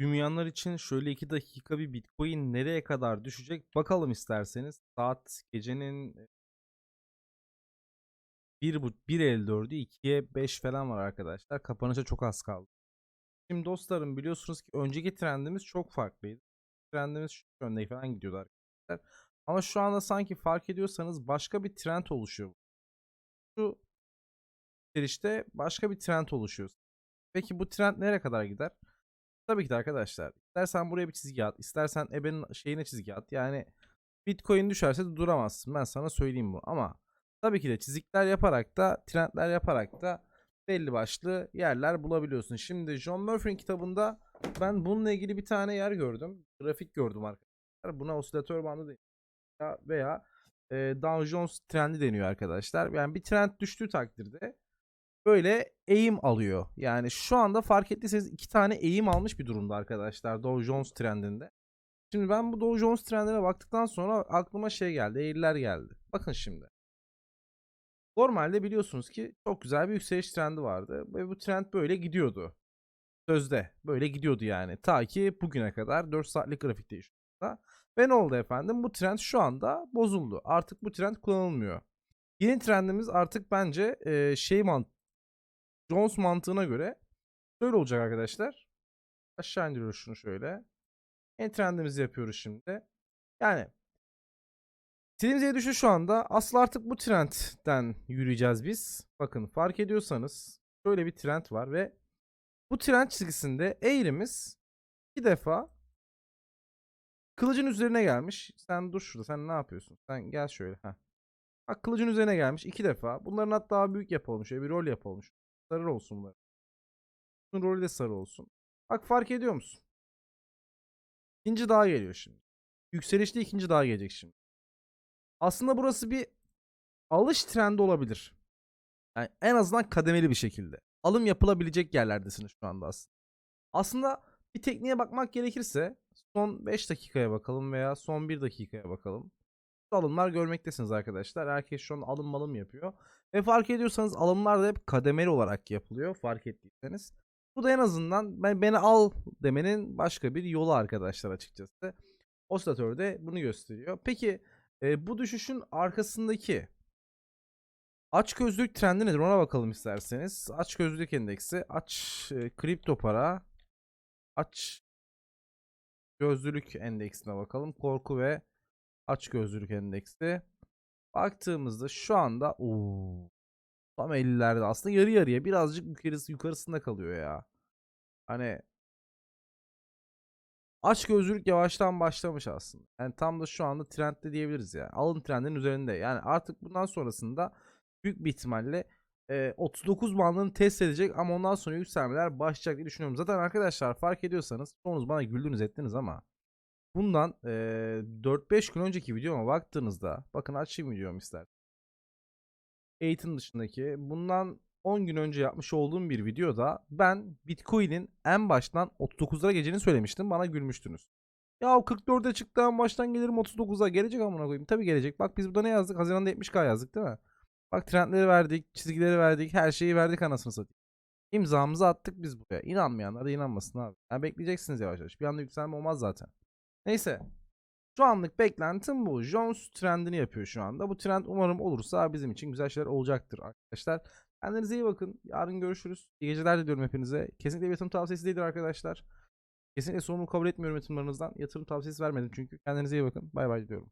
Dünyanlar için şöyle 2 dakika bir Bitcoin nereye kadar düşecek bakalım isterseniz. Saat gecenin e, 1 bu 1.54'ü 2'ye 5 falan var arkadaşlar. Kapanışa çok az kaldı. Şimdi dostlarım biliyorsunuz ki önceki trendimiz çok farklıydı. Trendimiz şu yönde falan gidiyordu arkadaşlar. Ama şu anda sanki fark ediyorsanız başka bir trend oluşuyor. Şu işte başka bir trend oluşuyor. Peki bu trend nereye kadar gider? Tabii ki de arkadaşlar. İstersen buraya bir çizgi at. istersen ebenin şeyine çizgi at. Yani Bitcoin düşerse de duramazsın. Ben sana söyleyeyim bunu. Ama tabii ki de çizikler yaparak da trendler yaparak da belli başlı yerler bulabiliyorsun. Şimdi John Murphy'nin kitabında ben bununla ilgili bir tane yer gördüm. Grafik gördüm arkadaşlar. Buna osilatör bandı deniyor. Veya e, Dow Jones trendi deniyor arkadaşlar. Yani bir trend düştüğü takdirde böyle eğim alıyor. Yani şu anda fark ettiyseniz iki tane eğim almış bir durumda arkadaşlar Dow Jones trendinde. Şimdi ben bu Dow Jones trendine baktıktan sonra aklıma şey geldi, eğriler geldi. Bakın şimdi. Normalde biliyorsunuz ki çok güzel bir yükseliş trendi vardı ve bu trend böyle gidiyordu. Sözde böyle gidiyordu yani. Ta ki bugüne kadar 4 saatlik grafikte işliyordu. Ve ne oldu efendim? Bu trend şu anda bozuldu. Artık bu trend kullanılmıyor. Yeni trendimiz artık bence e, şey mant Jones mantığına göre şöyle olacak arkadaşlar. Aşağı indiriyoruz şunu şöyle. En trendimizi yapıyoruz şimdi. Yani Trendimize düşü şu anda. Aslı artık bu trendden yürüyeceğiz biz. Bakın fark ediyorsanız şöyle bir trend var ve bu trend çizgisinde eğrimiz iki defa kılıcın üzerine gelmiş. Sen dur şurada. Sen ne yapıyorsun? Sen gel şöyle. Heh. Bak kılıcın üzerine gelmiş iki defa. Bunların hatta büyük yapalım. Şöyle bir rol yapalım. Sarı olsun bunlar. Bunun rolü de sarı olsun. Bak fark ediyor musun? İkinci daha geliyor şimdi. Yükselişte ikinci daha gelecek şimdi. Aslında burası bir alış trendi olabilir. Yani en azından kademeli bir şekilde. Alım yapılabilecek yerlerdesiniz şu anda aslında. Aslında bir tekniğe bakmak gerekirse son 5 dakikaya bakalım veya son 1 dakikaya bakalım. Alımlar görmektesiniz arkadaşlar. Herkes şu an alım malım yapıyor. Ve fark ediyorsanız alımlar da hep kademeli olarak yapılıyor fark ettiyseniz. Bu da en azından ben beni al demenin başka bir yolu arkadaşlar açıkçası. Osilatör de bunu gösteriyor. Peki e, bu düşüşün arkasındaki aç gözlük trendi nedir ona bakalım isterseniz. Aç gözlük endeksi, aç e, kripto para, aç gözlülük endeksine bakalım. Korku ve aç gözlülük endeksi. Baktığımızda şu anda ooo tam 50'lerde aslında yarı yarıya birazcık yukarısı yukarısında kalıyor ya. Hani aç gözlülük yavaştan başlamış aslında. Yani tam da şu anda trendde diyebiliriz ya. Alın trendinin üzerinde. Yani artık bundan sonrasında büyük bir ihtimalle e, 39 bandını test edecek ama ondan sonra yükselmeler başlayacak diye düşünüyorum. Zaten arkadaşlar fark ediyorsanız çoğunuz bana güldünüz ettiniz ama bundan e, 4-5 gün önceki videoma baktığınızda bakın açayım videomu ister. Eğitim dışındaki bundan 10 gün önce yapmış olduğum bir videoda ben Bitcoin'in en baştan 39'lara geleceğini söylemiştim. Bana gülmüştünüz. Ya 44'e çıktı en baştan gelirim 39'a gelecek amına koyayım. Tabii gelecek. Bak biz burada ne yazdık? Haziran'da 70k yazdık değil mi? Bak trendleri verdik, çizgileri verdik, her şeyi verdik anasını satayım. İmzamızı attık biz buraya. İnanmayanlar da inanmasın abi. Yani bekleyeceksiniz yavaş yavaş. Bir anda yükselme olmaz zaten. Neyse. Şu anlık beklentim bu. Jones trendini yapıyor şu anda. Bu trend umarım olursa bizim için güzel şeyler olacaktır arkadaşlar. Kendinize iyi bakın. Yarın görüşürüz. İyi geceler diliyorum hepinize. Kesinlikle bir yatırım tavsiyesi değildir arkadaşlar. Kesinlikle sorumluluk kabul etmiyorum yatırımlarınızdan. Yatırım tavsiyesi vermedim çünkü. Kendinize iyi bakın. Bay bay diyorum.